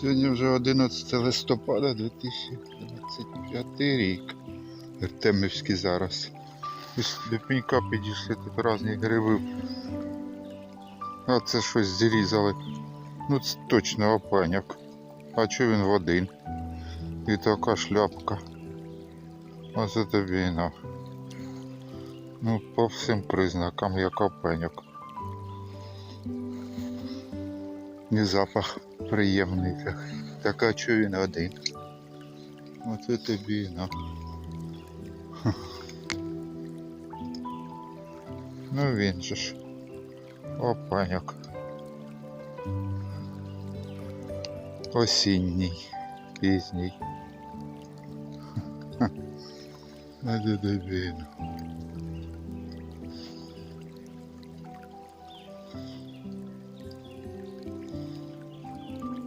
Сьогодні вже 11 листопада 2025 рік. Артемівський зараз. Ось До пенька підійшли тут різні гриби. А це щось зрізали. Ну це точно опаняк. А чого він в один? І така шляпка. Оце тобі і на. Ну, по всім признакам як опеньок. І запах приємний. Так. Така чую не один. Оце тобі на. Ну. ну він же ж. Опаняк. Осінній, пізній. А де дебіна.